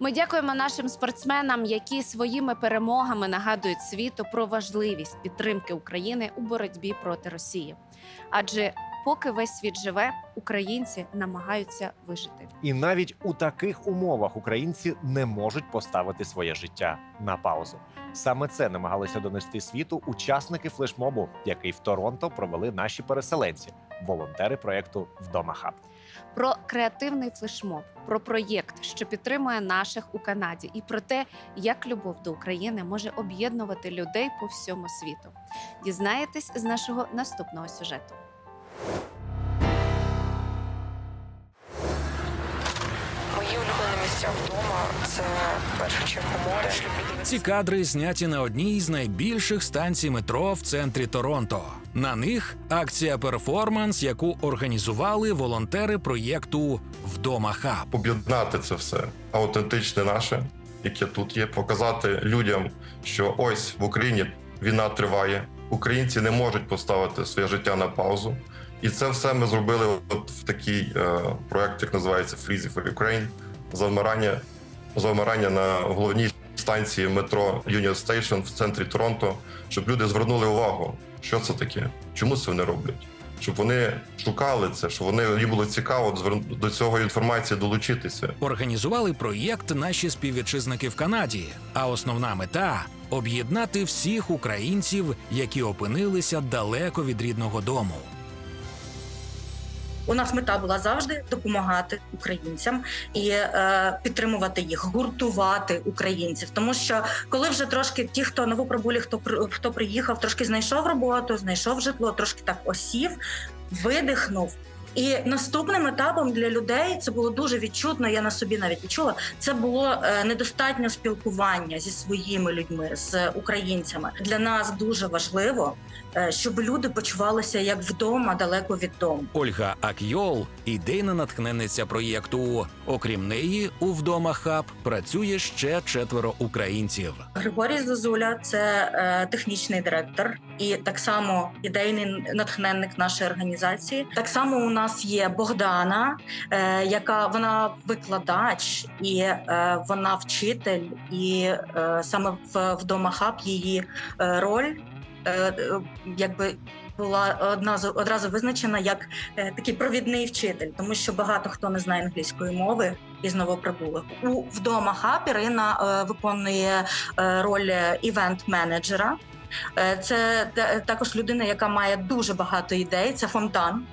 Ми дякуємо нашим спортсменам, які своїми перемогами нагадують світу про важливість підтримки України у боротьбі проти Росії. Адже поки весь світ живе, українці намагаються вижити. І навіть у таких умовах українці не можуть поставити своє життя на паузу. Саме це намагалися донести світу учасники флешмобу, який в Торонто провели наші переселенці, волонтери проєкту Вдома Хаб. Про креативний флешмоб, про проєкт, що підтримує наших у Канаді, і про те, як любов до України може об'єднувати людей по всьому світу. Дізнаєтесь з нашого наступного сюжету. Улюблені вдома це в першу чергу море. Ці кадри зняті на одній з найбільших станцій метро в центрі Торонто. На них акція перформанс, яку організували волонтери проєкту Вдома Хаб. об'єднати це все аутентичне наше, яке тут є, показати людям, що ось в Україні війна триває, українці не можуть поставити своє життя на паузу. І це все ми зробили от в такий е, проект, як називається Freezy for Ukraine, завмирання, завмирання на головній станції метро Union Station в центрі Торонто, щоб люди звернули увагу, що це таке, чому це вони роблять. Щоб вони шукали це, щоб вони їм було цікаво до цього інформації долучитися. Організували проєкт наші співвітчизники в Канаді. А основна мета об'єднати всіх українців, які опинилися далеко від рідного дому. У нас мета була завжди допомагати українцям і е, підтримувати їх, гуртувати українців. Тому що коли вже трошки ті, хто новоприбулі, хто хто приїхав, трошки знайшов роботу, знайшов житло, трошки так осів, видихнув. І наступним етапом для людей це було дуже відчутно. Я на собі навіть відчула. Це було е, недостатньо спілкування зі своїми людьми, з українцями. Для нас дуже важливо, е, щоб люди почувалися як вдома, далеко від дому. Ольга Акйол ідейна натхненниця проєкту. Окрім неї, у вдома хаб працює ще четверо українців. Григорій Зозуля це е, технічний директор і так само ідейний натхненник нашої організації. Так само у нас є Богдана, е, яка вона викладач і е, вона вчитель, і е, саме в вдома хаб її е, роль е, якби. Була одразу одразу визначена як е, такий провідний вчитель, тому що багато хто не знає англійської мови із новоприбулих. У вдома хаб Ірина е, виконує е, роль івент-менеджера. Е, Це також людина, яка має дуже багато ідей. Це фонтан.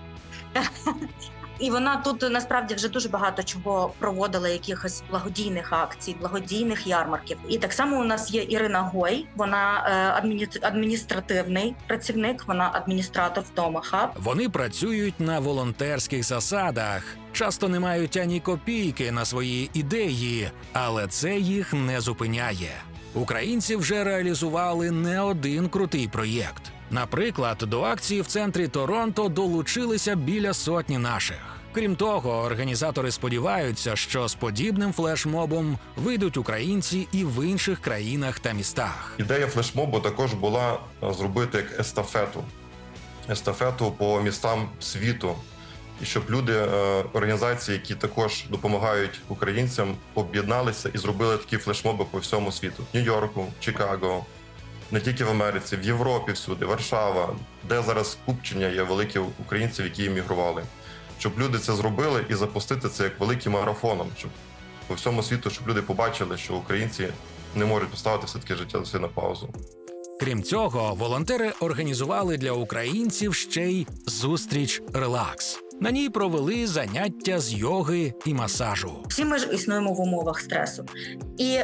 І вона тут насправді вже дуже багато чого проводила, якихось благодійних акцій, благодійних ярмарків. І так само у нас є Ірина Гой. Вона е, адміні- адміністративний працівник, вона адміністратор вдома хаб. Вони працюють на волонтерських засадах, часто не мають ані копійки на свої ідеї, але це їх не зупиняє. Українці вже реалізували не один крутий проєкт. Наприклад, до акції в центрі Торонто долучилися біля сотні наших. Крім того, організатори сподіваються, що з подібним флешмобом вийдуть українці і в інших країнах та містах. Ідея флешмобу також була е, зробити як естафету. Естафету по містам світу. І щоб люди, е, організації, які також допомагають українцям, об'єдналися і зробили такі флешмоби по всьому світу: Нью-Йорку, Чикаго, не тільки в Америці, в Європі всюди, Варшава, де зараз скупчення є великі українців, які емігрували. Щоб люди це зробили і запустити це як великим марафоном, щоб по всьому світу, щоб люди побачили, що українці не можуть поставити все таки життя все на паузу. Крім цього, волонтери організували для українців ще й зустріч релакс. На ній провели заняття з йоги і масажу. Всі ми ж існуємо в умовах стресу. І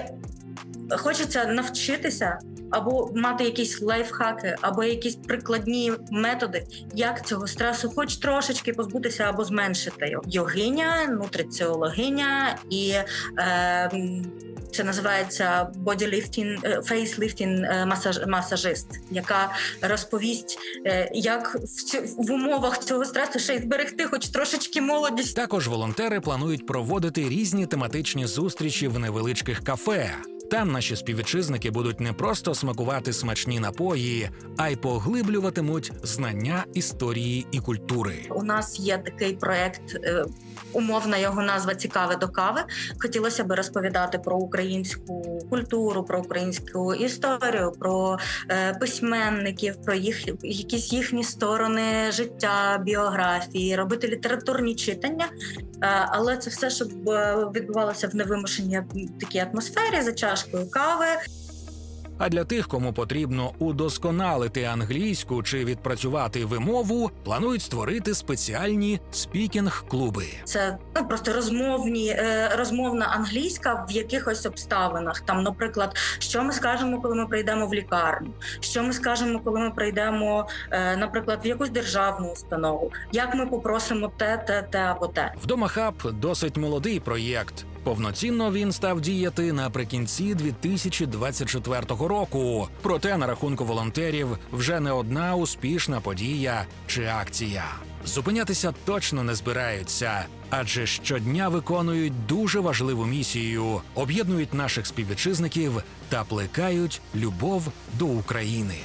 хочеться навчитися або мати якісь лайфхаки, або якісь прикладні методи, як цього стресу, хоч трошечки позбутися або зменшити його. Йогиня, нутриціологиня і е, це називається фейсліфтінг е, масаж, масажист, яка розповість, е, як в, ці- в умовах цього стресу ще й зберегти хоч трошечки молодість. Також волонтери планують проводити різні тематичні зустрічі в невеличких кафе. Там наші співвітчизники будуть не просто смакувати смачні напої, а й поглиблюватимуть знання історії і культури. У нас є такий проект. е, Умовна його назва цікаве до кави. Хотілося би розповідати про українську культуру, про українську історію, про е, письменників, про їх якісь їхні сторони життя, біографії, робити літературні читання. Е, але це все, щоб відбувалося в невимушеній такій атмосфері за чашкою кави. А для тих, кому потрібно удосконалити англійську чи відпрацювати вимову, планують створити спеціальні спікінг-клуби. Це ну просто розмовні е, розмовна англійська в якихось обставинах. Там, наприклад, що ми скажемо, коли ми прийдемо в лікарню, що ми скажемо, коли ми прийдемо, е, наприклад, в якусь державну установу, як ми попросимо те, те, те або те. Вдома хаб досить молодий проєкт. Повноцінно він став діяти наприкінці 2024 року. Проте на рахунку волонтерів вже не одна успішна подія чи акція. Зупинятися точно не збираються, адже щодня виконують дуже важливу місію, об'єднують наших співвітчизників та плекають любов до України.